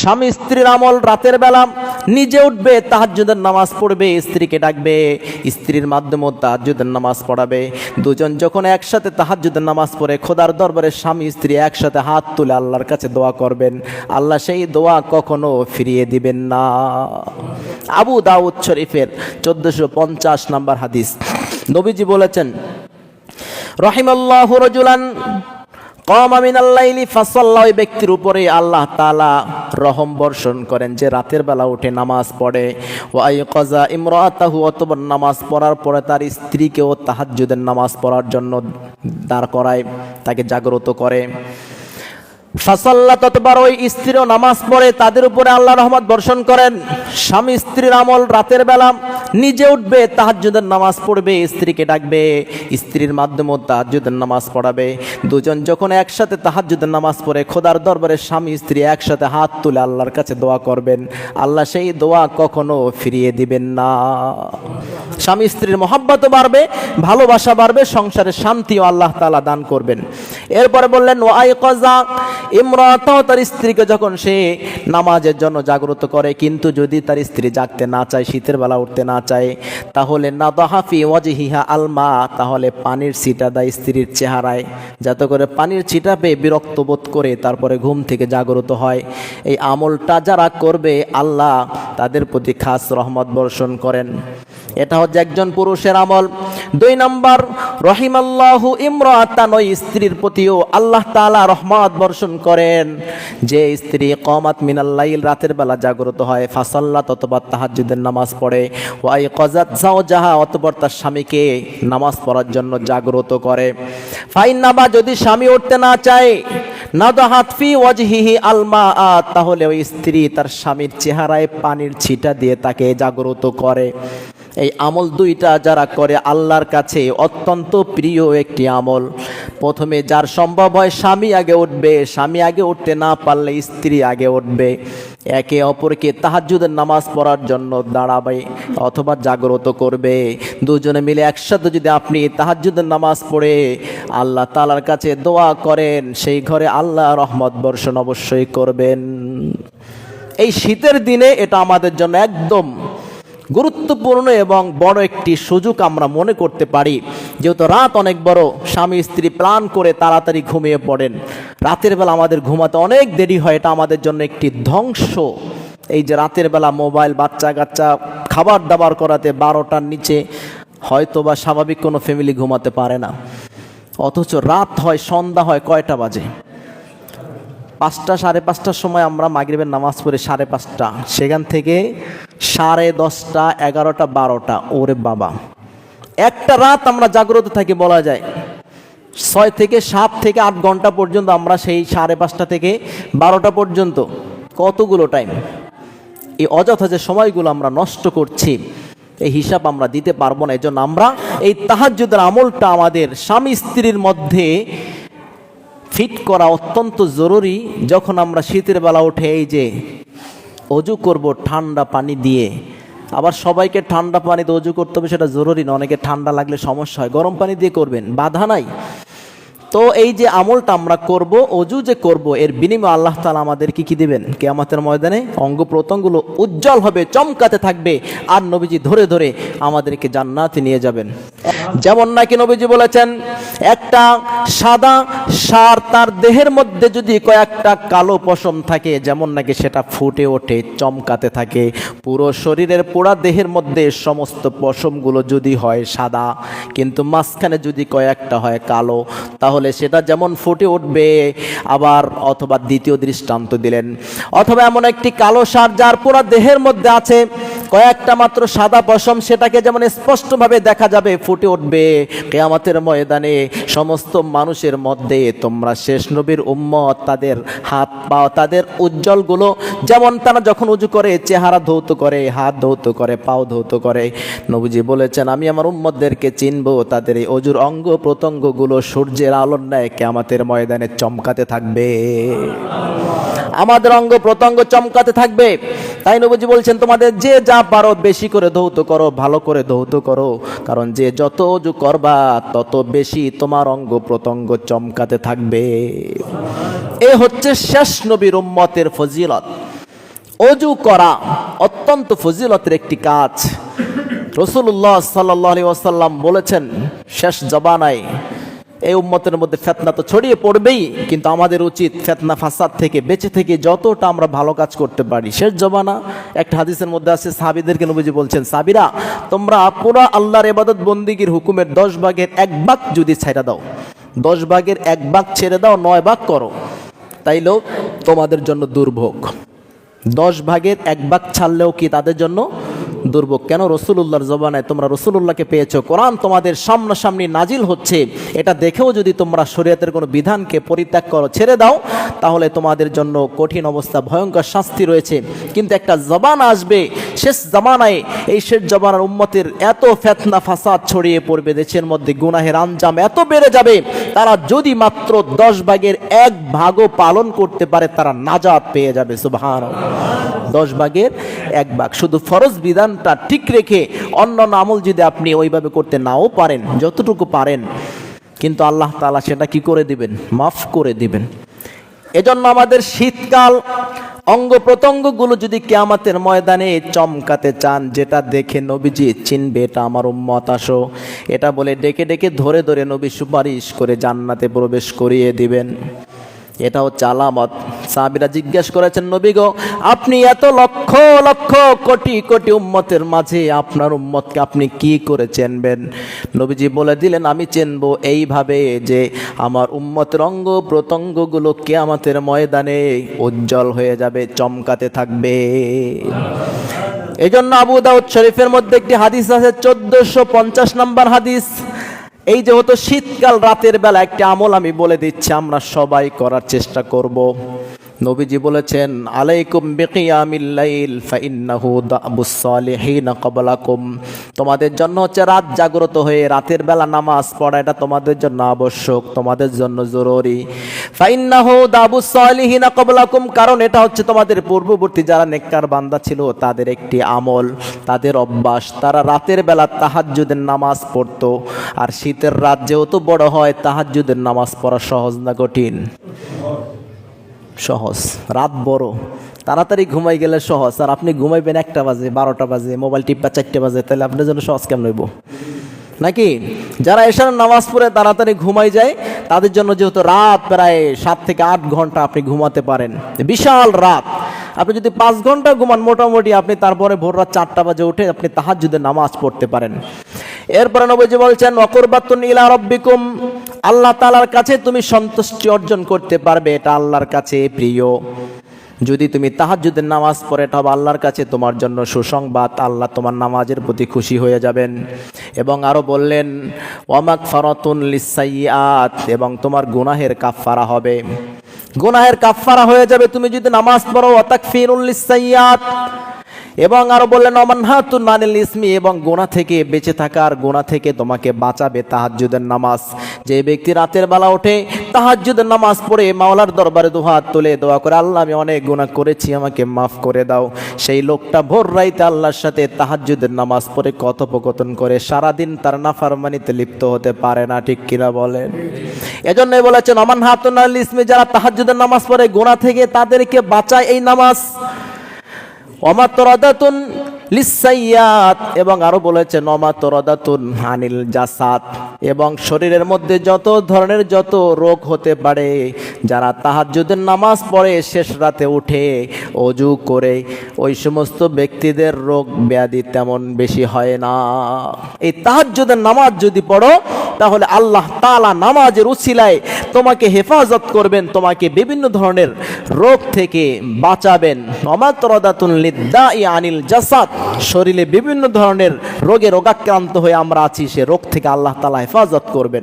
স্বামী স্ত্রীর আমল রাতের বেলা নিজে উঠবে, তাহাজ্জুদের নামাজ পড়বে, স্ত্রীকে ডাকবে, স্ত্রীর মাধ্যমে তাহাজ্জুদের নামাজ পড়াবে। দুজন যখন একসাথে তাহাজ্জুদের নামাজ পড়ে, খোদার দরবারে স্বামী স্ত্রী একসাথে হাত তুলে আল্লাহর কাছে দোয়া করবেন। আল্লাহ সেই দোয়া কখনো ফিরিয়ে দিবেন না। আবু দাউদ শরীফের চোদ্দশো পঞ্চাশ নাম্বার হাদিস। নবীজি বলেছেন, রহিমাল্লাহু রজুলান কম আমিনাল্লাইলি ফাসাল্লাহ ওই ব্যক্তির উপরে আল্লাহ তাআলা রহম বর্ষণ করেন যে রাতের বেলা উঠে নামাজ পড়ে। ওয়াই কজা ইমরাতাহু অতবর নামাজ পড়ার পরে তার স্ত্রীকেও তাহাজ্জুদের নামাজ পড়ার জন্য দাঁড় করায়, তাকে জাগ্রত করে। ফাসাল্লা ততবার ওই স্ত্রীও নামাজ পড়ে তাদের উপরে আল্লাহ রহমত বর্ষণ করেন। স্বামী স্ত্রীর আমল রাতের বেলা নিজে উঠবে, তাহাজ্জুদের নামাজ পড়বে, স্ত্রীকে ডাকবে, স্ত্রীর মাধ্যমে তাহাজ্জুদের নামাজ পড়াবে। দুজন যখন একসাথে তাহাজ্জুদের নামাজ পড়ে, খোদার দরবারে স্বামী স্ত্রী একসাথে হাত তুলে আল্লাহর কাছে দোয়া করবেন। আল্লাহ সেই দোয়া কখনো ফিরিয়ে দিবেন না। স্বামী স্ত্রীর মহাব্বতও বাড়বে, ভালোবাসা বাড়বে, সংসারে শান্তিও আল্লাহ তালা দান করবেন। এরপরে বললেন ওয়াই কজা ইমরাত তার স্ত্রীকে যখন সে নামাজের জন্য জাগ্রত করে, কিন্তু যদি তার স্ত্রী জাগতে না চায়, শীতের বেলা উঠতে না চায়, তাহলে না দহাফি ওয়াজহিহা আলমা, তাহলে পানির ছিটা দেয় স্ত্রীর চেহারায়। যাতে করে পানির ছিটা পেয়ে বিরক্ত বোধ করে তারপরে ঘুম থেকে জাগ্রত হয়। এই আমলটা যারা করবে, আল্লাহ তাদের প্রতি খাস রহমত বর্ষণ করেন। এটা হচ্ছে একজন পুরুষের আমল। দুই নম্বর, রহিমাল্লাহু ইমরাতান, ওই স্ত্রীর প্রতিও আল্লাহ তাআলা রহমত বর্ষণ করেন। যে স্ত্রী কমাত মিনাল্লাইল রাতের বেলা জাগ্রত হয়, ফাসাল্লাত অতবার তাহাজ্জুদের নামাজ পড়ে। ওয়াই কজাত জাহা অতবার তার স্বামীকে নামাজ পড়ার জন্য জাগ্রত করে। ফাইন্নাবা যদি স্বামী উঠতে না চায় ওয়াজহিহি আলমা তাহলে ওই স্ত্রী তার স্বামীর চেহারায় পানির ছিটা দিয়ে তাকে জাগ্রত করে। এই আমল দুইটা যারা করে আল্লাহর কাছে অত্যন্ত প্রিয় একটি আমল। প্রথমে যার সম্ভব হয় স্বামী আগে উঠবে, স্বামী আগে উঠতে না পারলে স্ত্রী আগে উঠবে। একে অপরকে তাহাজ্জুদের নামাজ পড়ার জন্য দাঁড়াবে অথবা জাগ্রত করবে। দুজনে মিলে একসাথে যদি আপনি তাহাজ্জুদের নামাজ পড়ে, আল্লাহ তালার কাছে দোয়া করেন, সেই ঘরে আল্লাহ রহমত বর্ষণ অবশ্যই করবেন। এই শীতের দিনে এটা আমাদের জন্য একদম গুরুত্বপূর্ণ এবং বড় একটি সুযোগ আমরা মনে করতে পারি। যেহেতু রাত অনেক বড়, স্বামী, স্ত্রী প্ল্যান করে তাড়াতাড়ি ঘুমিয়ে পড়েন। রাতের বেলা আমাদের ঘুমাতে অনেক দেরি হয়, এটা আমাদের জন্য একটি ধ্বংস। এই যে রাতের বেলা মোবাইল বাচ্চা কাচ্চা খাবার দাবার করাতে বারোটার নিচে হয়তো বা স্বাভাবিক কোনো ফ্যামিলি ঘুমাতে পারে না। অথচ রাত হয়, সন্ধ্যা হয়, কয়টা বাজে? পাঁচটা, সাড়ে পাঁচটার সময় আমরা মাগরিবের নামাজ পড়ি, সাড়ে পাঁচটা। সেখান থেকে সাড়ে দশটা, এগারোটা, বারোটা। ওরে বাবা। একটা রাত আমরা জাগ্রত থাকি বলা যায়। ছয় থেকে সাত থেকে আট ঘণ্টা পর্যন্ত আমরা সেই সাড়ে পাঁচটা থেকে বারোটা পর্যন্ত কতগুলো টাইম এই অযথা যে সময়গুলো আমরা নষ্ট করছি, এই হিসাব আমরা দিতে পারব না। এই জন্য আমরা এই তাহাজ্জুদের আমলটা আমাদের স্বামী স্ত্রীর মধ্যে ফিট করা অত্যন্ত জরুরি যখন আমরা শীতের বেলা উঠে এই যে অজু করব ঠান্ডা পানি দিয়ে। আবার সবাইকে ঠান্ডা পানিতে অজু করতে হবে সেটা জরুরি না, অনেকে ঠান্ডা লাগলে সমস্যা হয়। গরম পানি দিয়ে করবেন, বাধা নাই। তো এই যে আমলটা আমরা করব, অজু যে করব, এর বিনিময়ে আল্লাহ তালা আমাদের কি কি দিবেন? কেয়ামতের ময়দানে অঙ্গ প্রত্যঙ্গগুলো উজ্জ্বল হবে, চমকাতে থাকবে। আর নবীজি ধরে ধরে আমাদেরকে জান্নাতে নিয়ে যাবেন। যেমন নাকি নবীজি বলেছেন, একটা সাদা সার তার দেহের মধ্যে যদি কয়েকটা কালো পশম থাকে, যেমন নাকি সেটা ফুটে ওঠে, চমকাতে থাকে, পুরো শরীরের পোড়া দেহের মধ্যে সমস্ত পশমগুলো যদি হয় সাদা, কিন্তু মাঝখানে যদি কয়েকটা হয় কালো, তাহলে সেটা যেমন ফুটে উঠবে, আবার অথবা দ্বিতীয় দৃষ্টান্ত দিলেন। অথবা এমন একটি কালো সার যার পোড়া দেহের মধ্যে আছে, কয়েকটা মাত্র সাদা পশম, সেটাকে যেমন স্পষ্টভাবে দেখা যাবে ফুটে উঠবে কেয়ামতের ময়দানে। সমস্ত মানুষের মধ্যে তোমরা শেষ নবীর উম্মত, তাদের হাত পা, তাদের উজ্জ্বলগুলো যেমন তারা যখন উজু করে, চেহারা ধৌত করে, হাত ধৌত করে, পাও ধৌত করে। নবীজি বলেছেন, আমি আমার উম্মতদেরকে চিনবো, তাদের এই অজুর অঙ্গ প্রত্যঙ্গগুলো সূর্যের আলোর ন্যায় কেয়ামতের ময়দানে চমকাতে থাকবে। আমাদের অঙ্গ প্রত্যঙ্গ চমকাতে থাকবে। তাই নবীজি বলছেন, তোমাদের যে যা পারো বেশি করে ধৌত করো, ভালো করে ধৌত করো। কারণ যে যত অজু করবা, তত বেশি তোমার অঙ্গ প্রত্যঙ্গ চমকাতে থাকবে। এ হচ্ছে শেষ নবীর উম্মতের ফজিলত। অজু করা অত্যন্ত ফজিলতের একটি কাজ। রসুল্লাহ সাল্লাহ আলী ওয়াসাল্লাম বলেছেন, শেষ জবানায় এই উম্মতের মধ্যে ফেতনা তো ছড়িয়ে পড়বেই, কিন্তু আমাদের উচিত ফেতনা ফাসাদ থেকে বেঁচে থেকে যতটা আমরা ভালো কাজ করতে পারি। শেষ জবানা একটা হাদিসের মধ্যে আছে সাবিদেরকে নবীজি বলছেন সাবিরা তোমরা পুরা আল্লাহর এবাদত বন্দিগির হুকুমের দশ ভাগের এক ভাগ যদি ছেড়ে দাও, দশ ভাগের এক ভাগ ছেড়ে দাও, নয় ভাগ করো, তাইলেও তোমাদের জন্য দুর্ভোগ। দশ ভাগের এক ভাগ ছাড়লেও কি তাদের জন্য দুর্ভোগ। কেন রসুল্লাহর জবানায় তোমরা রসুল্লাহকে পেয়েছ? কোরআন তোমাদের সামনাসামনি নাজিল হচ্ছে। এটা দেখেও যদি তোমরা শরীয়তের কোনো বিধানকে পরিত্যাগ করো, ছেড়ে দাও, তাহলে তোমাদের জন্য কঠিন অবস্থা, ভয়ঙ্কর শাস্তি রয়েছে। কিন্তু একটা জবান আসবে, শেষ জমানায় এই শেষ জবানার উম্মতের এত ফেতনা, ফাসাদ ছড়িয়ে পড়বে, দেশের মধ্যে গুনাহের আঞ্জাম এত বেড়ে যাবে, তারা যদি মাত্র দশ ভাগের এক ভাগও পালন করতে পারে, তারা নাজাত পেয়ে যাবে সুবহান দশ ভাগের এক ভাগ। শুধু ফরজ বিধানটা ঠিক রেখে অন্য আমল যদি আপনি ওইভাবে করতে নাও পারেন, যতটুকু পারেন, কিন্তু আল্লাহ তালা সেটা কি করে দিবেন? মাফ করে দিবেন। এজন্য আমাদের শীতকাল, অঙ্গ প্রত্যঙ্গগুলো যদি কেয়ামাতের ময়দানে চমকাতে চান, যেটা দেখে নবীজি চিনবে, এটা আমার উম্মত, আসো। এটা বলে ডেকে ডেকে ধরে ধরে নবী সুপারিশ করে জান্নাতে প্রবেশ করিয়ে দিবেন। এটা হচ্ছে আলামত সাহাবিরা জিজ্ঞেস করেছেন নবীগ আপনি এত লক্ষ লক্ষ, কোটি কোটি উম্মতের মাঝে আপনার উম্মতকে আপনি কি করে চেনবেন? নবীজি বলে দিলেন, আমি চেনবো এইভাবে যে আমার উম্মতের অঙ্গ প্রত্যঙ্গগুলো কেয়ামতের ময়দানে উজ্জ্বল হয়ে যাবে, চমকাতে থাকবে। এই জন্য আবু দাউদ শরীফের মধ্যে একটি হাদিস আছে, চোদ্দশো পঞ্চাশ নম্বর হাদিস। এই যেহেতু হতো শীতকাল, রাতের বেলা একটি আমল আমি বলে দিচ্ছি, আমরা সবাই করার চেষ্টা করব। নবীজি বলেছেন, আলাইকুম বিকিয়ামিল্লাইল ফাইন্নাহু তোমাদের জন্য হচ্ছে রাত জাগ্রত হয়ে রাতের বেলা নামাজ পড়া, এটা তোমাদের জন্য আবশ্যক, তোমাদের জন্য জরুরি। ফাইন্নাহু দাবুস কারণ এটা হচ্ছে তোমাদের পূর্ববর্তী যারা নেককার বান্দা ছিল, তাদের একটি আমল, তাদের অভ্যাস। তারা রাতের বেলা তাহাজ্জুদের নামাজ পড়তো, আর শীতের রাত যেহেতু বড় হয়, তাহাজ্জুদের নামাজ পড়া সহজ না কঠিন। সহজ। রাত বড়। তাড়াতাড়ি ঘুমাই গেলে সহজ। আর আপনি ঘুমাইবেন একটা বাজে, বারোটা বাজে, মোবাইল টিপা চারটে বাজে, তাহলে আপনার জন্য সহজ কেমন হইব? নাকি? যারা এসার নামাজ পড়ে তাড়াতাড়ি ঘুমাই যায়, তাদের জন্য যেহেতু রাত প্রায় সাত থেকে আট ঘণ্টা আপনি ঘুমাতে পারেন। বিশাল রাত। আপনি যদি পাঁচ ঘণ্টা ঘুমান, মোটামুটি আপনি তারপরে ভোর রাত চারটা বাজে উঠে আপনি তাহাজ্জুদের নামাজ পড়তে পারেন। এরপরে নবীজি বলছেন অকরবাতুন ইলা রব্বিকুম আল্লাহ তালার কাছে তুমি সন্তুষ্টি অর্জন করতে পারবে, এটা আল্লাহর কাছে প্রিয়। যদি তুমি তাহাজ্জুদের নামাজ পড়ে এটা আল্লাহর কাছে তোমার জন্য সুসংবাদ, আল্লাহ তোমার নামাজের প্রতি খুশি হয়ে যাবেন। এবং আরও বললেন ওয়ামাক ফারাতুন লিসাইয়াত এবং তোমার গুনাহের কাফফারা হবে। গুনাহের কাফফারা হয়ে যাবে। তুমি যদি নামাজ পড়ো, ওয়াতাকফিরুল লিসাইয়াত এবং আরও বললেন অমানহাতুন মানিল ইসমি, এবং গোনা থেকে বেঁচে থাকার গোনা থেকে তোমাকে বাঁচাবে তাহাজুদের নামাজ। যে ব্যক্তি রাতের বেলা ওঠে তাহাজ্জুদের নামাজ পড়ে মাওলার দরবারে দুহাত তুলে দোয়া করে, আল্লাহ, আমি অনেক গুনাহ করেছি, আমাকে মাফ করে দাও। সেই লোকটা ভোর রাইতে আল্লাহর সাথে তাহাজ্জুদের নামাজ পড়ে কথোপকথন করে, সারাদিন তার নাফারমানিতে লিপ্ত হতে পারে না, ঠিক কিনা বলেন? এজন্যই বলেছেন, অমান হাতুন আল ইসমি, যারা তাহাজ্জুদের নামাজ পড়ে গোনা থেকে তাদেরকে বাঁচায় এই নামাজ। অমাতরদাতুন লিসাইয়াত এবং আরও বলেছে, নমা তরদাতুন হানিল জাসাত এবং শরীরের মধ্যে যত ধরনের যত রোগ হতে পারে, যারা তাহাজ্জুদের নামাজ পড়ে শেষ রাতে উঠে অজু করে, ওই সমস্ত ব্যক্তিদের রোগ ব্যাধি তেমন বেশি হয় না। এই তাহাজ্জুদের নামাজ যদি পড়ো তাহলে আল্লাহ তালা নামাজের উচিলায় তোমাকে হেফাজত করবেন, তোমাকে বিভিন্ন ধরনের রোগ থেকে বাঁচাবেন। আনিল জাসাদ। শরীরে বিভিন্ন ধরনের রোগে রোগাক্রান্ত হয়ে আমরা আছি, সে রোগ থেকে আল্লাহ তালা হেফাজত করবেন।